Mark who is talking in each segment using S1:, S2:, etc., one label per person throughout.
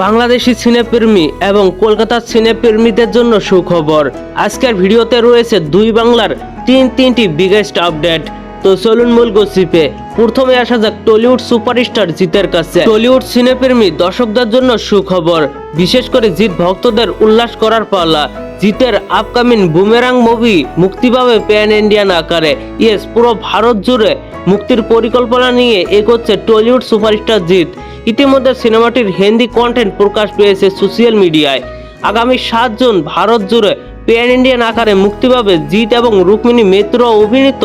S1: বাংলাদেশি সিনেপ্রেমী এবং কলকাতার সিনেপ্রেমীদের জন্য সুখবর। আজকের ভিডিওতে রয়েছে দুই বাংলার তিন তিনটি বিগেস্ট আপডেট তো চলুন মূল গসিপে প্রথমে আসা যাক টলিউড সুপারস্টার জিতের কাছে। টলিউড সিনেপ্রেমী দর্শকদের জন্য সুখবর। বিশেষ করে জিৎ ভক্তদের উল্লাস করার পালা। জিতের আপকামিং বুমেরাং মুভি মুক্তি পাবে প্যান ইন্ডিয়ান আকারে। ইয়েস পুরো ভারত জুড়ে মুক্তির পরিকল্পনা নিয়ে এগোচ্ছে টলিউড সুপারস্টার জিৎ। ইতিমধ্যে সিনেমাটির হিন্দি কন্টেন্ট প্রকাশ পেয়েছে সোশ্যাল মিডিয়ায় আগামী সাত জুন ভারত জুড়ে প্যান ইন্ডিয়ান আকারে মুক্তি পাবে জিৎ এবং রুক্মিণী মিত্র অভিনীত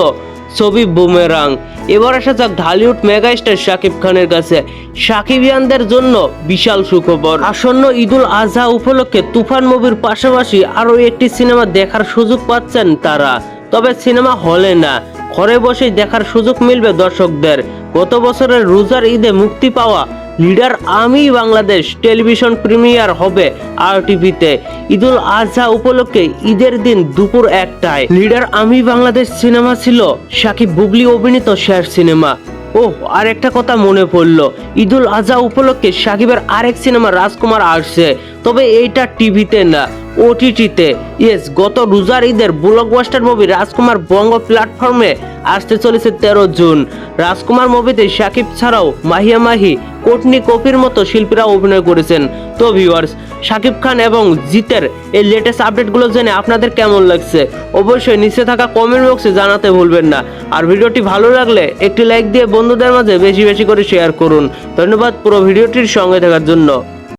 S1: ছবি বুমেরাং এবার আসা যাক ঢালিউড মেগাস্টার শাকিব খানের কাছে। সাকিবিয়ানদের জন্য বিশাল সুখবর। আসন্ন ঈদুল আজহা উপলক্ষে তুফান মুভির পাশাপাশি আরও একটি সিনেমা দেখার সুযোগ পাচ্ছেন তারা। তবে সিনেমা হলে না, ঘরে বসেই দেখার সুযোগ মিলবে দর্শকদের। গত বছরের রোজার ঈদে মুক্তি পাওয়া লিডার আমি বাংলাদেশ টেলিভিশন প্রিমিয়ার হবে আর টিভিতে ঈদুল আজহা উপলক্ষে ঈদের দিন দুপুর একটায়। লিডার আমি বাংলাদেশ সিনেমা ছিল সাকিব বুবলি অভিনীত শেষ সিনেমা। ও আর একটা কথা মনে পড়ল। ঈদুল আজহা উপলক্ষে সাকিবের আরেক সিনেমা রাজকুমার আসছে। তবে এইটা টিভিতে না। ওটিটিতে ইয়েস গত রোজার ঈদের ব্লকবাস্টার মুভি রাজকুমার বঙ্গ প্ল্যাটফর্মে আসতে চলেছে তেরো জুন। রাজকুমার মুভিতে সাকিব ছাড়াও মাহিয়া মাহি, কোটনি কপির মতো শিল্পীরা অভিনয় করেছেন। তো ভিউয়ার্স সাকিব খান এবং জিতের এই লেটেস্ট আপডেটগুলো জেনে আপনাদের কেমন লাগছে? অবশ্যই নিচে থাকা কমেন্ট বক্সে জানাতে ভুলবেন না। আর ভিডিওটি ভালো লাগলে একটি লাইক দিয়ে বন্ধুদের মাঝে বেশি বেশি করে শেয়ার করুন। ধন্যবাদ পুরো ভিডিওটির সঙ্গে থাকার জন্য।